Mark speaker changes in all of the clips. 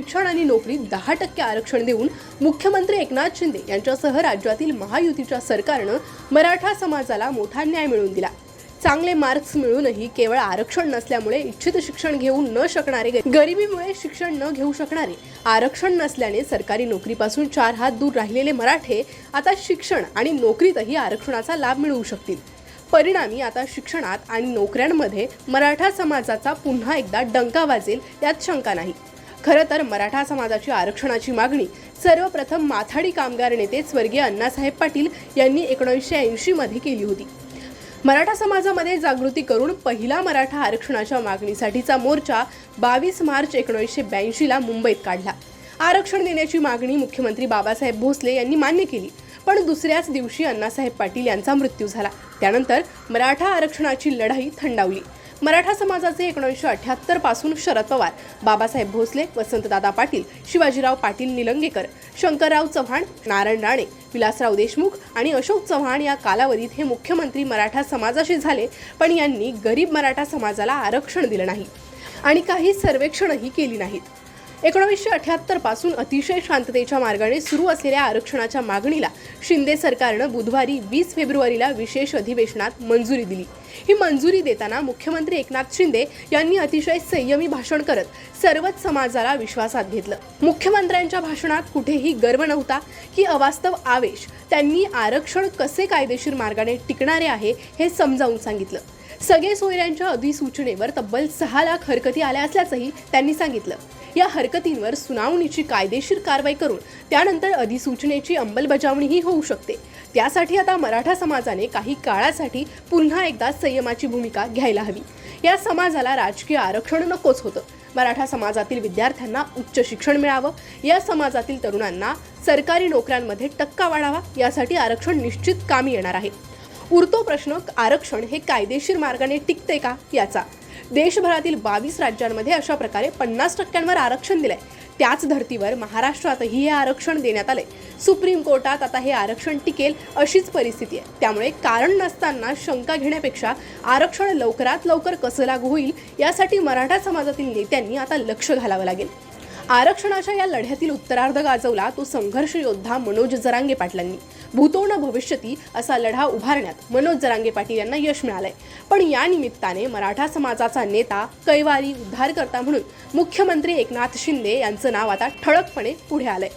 Speaker 1: शिक्षण आणि नोकरीत दहा टक्के आरक्षण देऊन मुख्यमंत्री एकनाथ शिंदे यांच्यासह राज्यातील महायुतीच्या सरकारनं मराठा समाजाला मोठा न्याय मिळवून दिला. चांगले मार्क्स मिळूनही केवळ आरक्षण नसल्यामुळे इच्छित शिक्षण घेऊ न शकणारे गरिबीमुळे शिक्षण न घेऊ शकणारे आरक्षण नसल्याने सरकारी नोकरीपासून चार हात दूर राहिलेले मराठे आता शिक्षण आणि नोकरीतही आरक्षणाचा लाभ मिळवू शकतील. परिणामी आता शिक्षणात आणि नोकऱ्यांमध्ये मराठा समाजाचा पुन्हा एकदा डंका वाजेल यात शंका नाही. खरं तर मराठा समाजाची आरक्षणाची मागणी सर्वप्रथम माथाडी कामगार नेते स्वर्गीय अण्णासाहेब पाटील यांनी एकोणीसशे ऐंशीमध्ये केली होती. मराठा समाजामध्ये जागृती करून पहिला मराठा आरक्षणाच्या मागणीसाठीचा मोर्चा बावीस मार्च एकोणीसशे ब्याऐंशीला मुंबईत काढला. आरक्षण देण्याची मागणी मुख्यमंत्री बाबासाहेब भोसले यांनी मान्य केली पण दुसऱ्याच दिवशी अण्णासाहेब पाटील यांचा मृत्यू झाला. त्यानंतर मराठा आरक्षणाची लढाई थंडावली. मराठा समाजाचे एकोणीसशे अठ्याहत्तरपासून शरद पवार बाबासाहेब भोसले वसंतदादा पाटील शिवाजीराव पाटील निलंगेकर शंकरराव चव्हाण नारायण राणे विलासराव देशमुख आणि अशोक चव्हाण या कालावधीत हे मुख्यमंत्री मराठा समाजाशी झाले पण यांनी गरीब मराठा समाजाला आरक्षण दिलं नाही आणि काही सर्वेक्षणही केली नाहीत. एकोणीसशे अठ्याहत्तरपासून अतिशय शांततेच्या मार्गाने सुरू असलेल्या आरक्षणाच्या मागणीला शिंदे सरकारनं बुधवारी वीस फेब्रुवारीला विशेष अधिवेशनात मंजुरी दिली. ही मंजुरी देताना मुख्यमंत्री एकनाथ शिंदे यांनी अतिशय संयमी भाषण करत सर्वच समाजाला विश्वासात घेतलं. मुख्यमंत्र्यांच्या भाषणात कुठेही गर्व नव्हता की अवास्तव आवेश त्यांनी आरक्षण कसे कायदेशीर मार्गाने टिकणारे आहे हे समजावून सांगितलं. सगळे सोयऱ्यांच्या अधिसूचनेवर तब्बल सहा लाख हरकती आल्या असल्याचंही त्यांनी सांगितलं. या हरकतींवर सुनावणीची कायदेशीर कारवाई करून त्यानंतर अधिसूचनेची अंमलबजावणीही होऊ शकते. त्यासाठी आता मराठा समाजाने काही काळासाठी पुन्हा एकदा संयमाची भूमिका घ्यायला हवी. या समाजाला राजकीय आरक्षण नकोच होतं. मराठा समाजातील विद्यार्थ्यांना उच्च शिक्षण मिळावं. या समाजातील तरुणांना सरकारी नोकऱ्यांमध्ये टक्का वाढावा. यासाठी आरक्षण निश्चित कामी येणार आहे. उरतो प्रश्न आरक्षण हे कायदेशीर मार्गाने टिकते का याचा? देशभरातील बावीस राज्यांमध्ये अशा प्रकारे पन्नास टक्क्यांवर आरक्षण दिलंय. त्याच धर्तीवर महाराष्ट्रातही हे आरक्षण देण्यात आले सुप्रीम कोर्टात आता हे आरक्षण टिकेल अशीच परिस्थिती आहे. त्यामुळे कारण नसताना शंका घेण्यापेक्षा आरक्षण लवकरात लवकर कसं लागू होईल यासाठी मराठा समाजातील नेत्यांनी आता लक्ष घालावं लागेल. आरक्षणाच्या या लढ्यातील उत्तरार्ध गाजवला तो संघर्ष योद्धा मनोज जरांगे पाटलांनी. भूतो न भविष्यती असा लढा उभारण्यात मनोज जरांगे पाटील यांना यश मिळालंय. पण या निमित्ताने मराठा समाजाचा नेता कैवारी उद्धारकर्ता म्हणून मुख्यमंत्री एकनाथ शिंदे यांचं नाव आता ठळकपणे पुढे आलंय.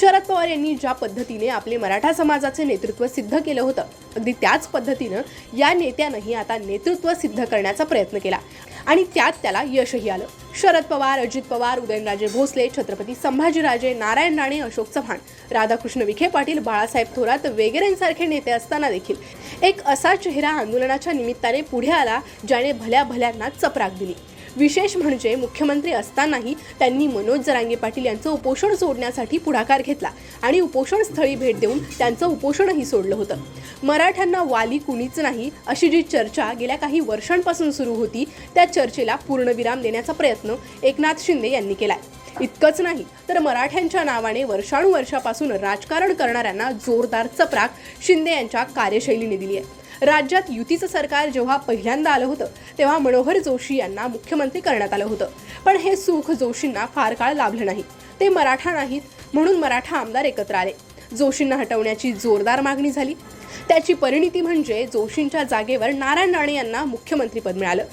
Speaker 1: शरद पवार यांनी ज्या पद्धतीने आपले मराठा समाजाचे नेतृत्व सिद्ध केलं होतं अगदी त्याच पद्धतीनं या नेत्यानंही आता नेतृत्व सिद्ध करण्याचा प्रयत्न केला. आणि त्यात त्याला यशही आलं. शरद पवार अजित पवार उदयनराजे भोसले छत्रपती संभाजीराजे नारायण राणे अशोक चव्हाण राधाकृष्ण विखे पाटील बाळासाहेब थोरात वगैरेंसारखे नेते असताना देखील. एक असा चेहरा आंदोलनाच्या निमित्ताने पुढे आला ज्याने भल्या भल्यांना चपराक दिली. विशेष म्हणजे मुख्यमंत्री असतानाही त्यांनी मनोज जरांगे पाटील यांचं उपोषण सोडण्यासाठी पुढाकार घेतला आणि उपोषण स्थळी भेट देऊन त्यांचं उपोषणही सोडलं होतं. मराठ्यांना वाली कुणीच नाही अशी जी चर्चा गेल्या काही वर्षांपासून सुरू होती त्या चर्चेला पूर्णविराम देण्याचा प्रयत्न एकनाथ शिंदे यांनी केलाय. इतकंच नाही तर मराठ्यांच्या नावाने वर्षानुवर्षापासून राजकारण करणाऱ्यांना जोरदार चपराक शिंदे यांच्या कार्यशैलीने दिली आहे राज्यात युतीचं सरकार जेव्हा पहिल्यांदा आलं होतं तेव्हा मनोहर जोशी यांना मुख्यमंत्री करण्यात आलं होतं. पण हे सुख जोशींना फार काळ लाभलं नाही. ते मराठा नाहीत म्हणून मराठा आमदार एकत्र आले. जोशींना हटवण्याची जोरदार मागणी झाली. त्याची परिणिती म्हणजे जोशींच्या जागेवर नारायण राणे यांना मुख्यमंत्रीपद मिळालं.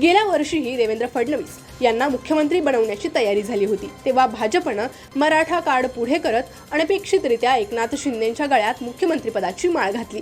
Speaker 1: गेल्या वर्षीही देवेंद्र फडणवीस यांना मुख्यमंत्री बनवण्याची तयारी झाली होती. तेव्हा भाजपनं मराठा कार्ड पुढे करत अनपेक्षितरित्या एकनाथ शिंदेच्या गळ्यात मुख्यमंत्रीपदाची माळ घातली.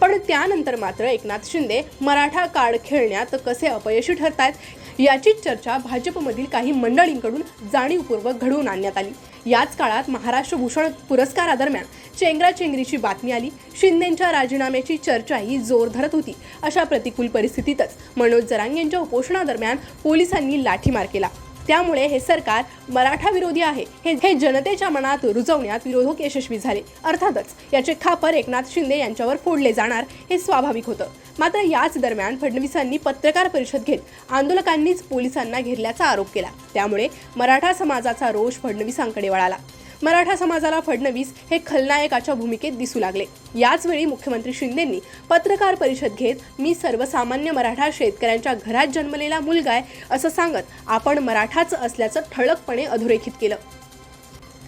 Speaker 1: पण त्यानंतर मात्र एकनाथ शिंदे मराठा कार्ड खेळण्यात कसे अपयशी ठरतायत याचीच चर्चा भाजपमधील काही मंडळींकडून जाणीवपूर्वक घडवून आणण्यात आली. याच काळात महाराष्ट्र भूषण पुरस्कारादरम्यान चेंगराचेंगरीची बातमी आली. शिंदेंच्या राजीनाम्याची चर्चाही जोर धरत होती. अशा प्रतिकूल परिस्थितीतच मनोज जरांग यांच्या उपोषणादरम्यान पोलिसांनी लाठीमार केला. त्यामुळे हे सरकार मराठा विरोधी आहे. हे हे जनतेच्या मनात रुजवण्यात विरोधक यशस्वी झाले. अर्थातच याचे खापर एकनाथ शिंदे यांच्यावर फोडले जाणार हे स्वाभाविक होतं. मात्र याच दरम्यान फडणवीसांनी पत्रकार परिषद घेत आंदोलकांनीच पोलिसांना घेरल्याचा आरोप केला. त्यामुळे मराठा समाजाचा रोष फडणवीसांकडे वळाला. मराठा समाजाला फडणवीस हे खलनायकाच्या भूमिकेत दिसू लागले. याचवेळी मुख्यमंत्री शिंदेंनी पत्रकार परिषद घेत मी सर्वसामान्य मराठा शेतकऱ्यांच्या घरात जन्मलेला मुलगा आहे असं सांगत आपण मराठाच असल्याचं ठळकपणे अधोरेखित केलं.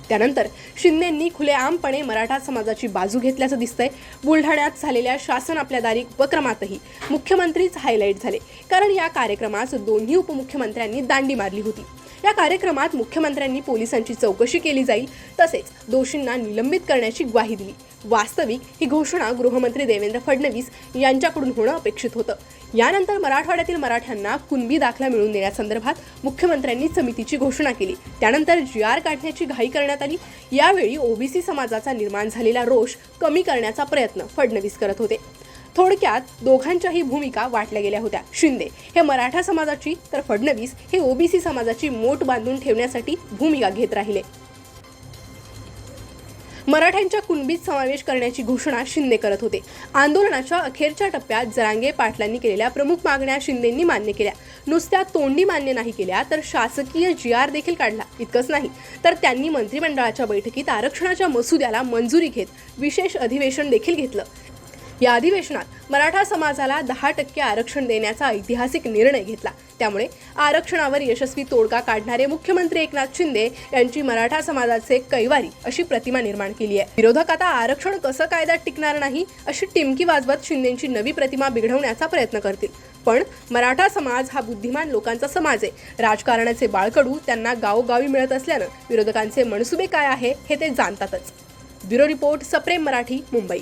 Speaker 1: त्यानंतर शिंदेंनी खुलेआमपणे मराठा समाजाची बाजू घेतल्याचं दिसतंय. बुलढाण्यात झालेल्या शासन आपल्या दारी उपक्रमातही मुख्यमंत्रीच हायलाईट झाले. कारण या कार्यक्रमास दोन्ही उपमुख्यमंत्र्यांनी दांडी मारली होती. या कार्यक्रमात मुख्यमंत्र्यांनी पोलिसांची चौकशी केली जाईल तसेच दोषींना निलंबित करण्याची ग्वाही दिली. वास्तविक ही घोषणा गृहमंत्री देवेंद्र फडणवीस यांच्याकडून होणं अपेक्षित होतं. यानंतर मराठवाड्यातील मराठ्यांना कुणबी दाखला मिळवून देण्यासंदर्भात मुख्यमंत्र्यांनी समितीची घोषणा केली. त्यानंतर जी आर काढण्याची घाई करण्यात आली. यावेळी ओबीसी समाजाचा निर्माण झालेला रोष कमी करण्याचा प्रयत्न फडणवीस करत होते. थोडक्यात दोघांच्याही भूमिका वाटल्या गेल्या होत्या. शिंदे हे मराठा समाजाची तर फडणवीस हे ओबीसी समाजाची मोठ बांधून ठेवण्यासाठी भूमिका घेत राहिले. मराठ्यांच्या कुणबीत समावेश करण्याची घोषणा शिंदे करत होते. आंदोलनाच्या अखेरच्या टप्प्यात जरांगे पाटलांनी केलेल्या प्रमुख मागण्या शिंदेंनी मान्य केल्या. नुसत्या तोंडी मान्य नाही केल्या तर शासकीय जी आर देखील काढला. इतकंच नाही तर त्यांनी मंत्रिमंडळाच्या बैठकीत आरक्षणाच्या मसुद्याला मंजुरी घेत विशेष अधिवेशन देखील घेतलं. या अधिवेशनात मराठा समाजाला दहा टक्के आरक्षण देण्याचा ऐतिहासिक निर्णय घेतला. त्यामुळे आरक्षणावर यशस्वी तोडगा काढणारे मुख्यमंत्री एकनाथ शिंदे यांची मराठा समाजाचे कैवारी अशी प्रतिमा निर्माण केली आहे. विरोधक आता आरक्षण कसं कायद्यात टिकणार नाही अशी टिमकी वाजवत शिंदेची नवी प्रतिमा बिघडवण्याचा प्रयत्न करतील. पण मराठा समाज हा बुद्धिमान लोकांचा समाज आहे. राजकारणाचे बाळकडू त्यांना गावोगावी मिळत असल्यानं विरोधकांचे मनसुबे काय आहे हे ते जाणतातच. ब्युरो रिपोर्ट सप्रेम मराठी मुंबई.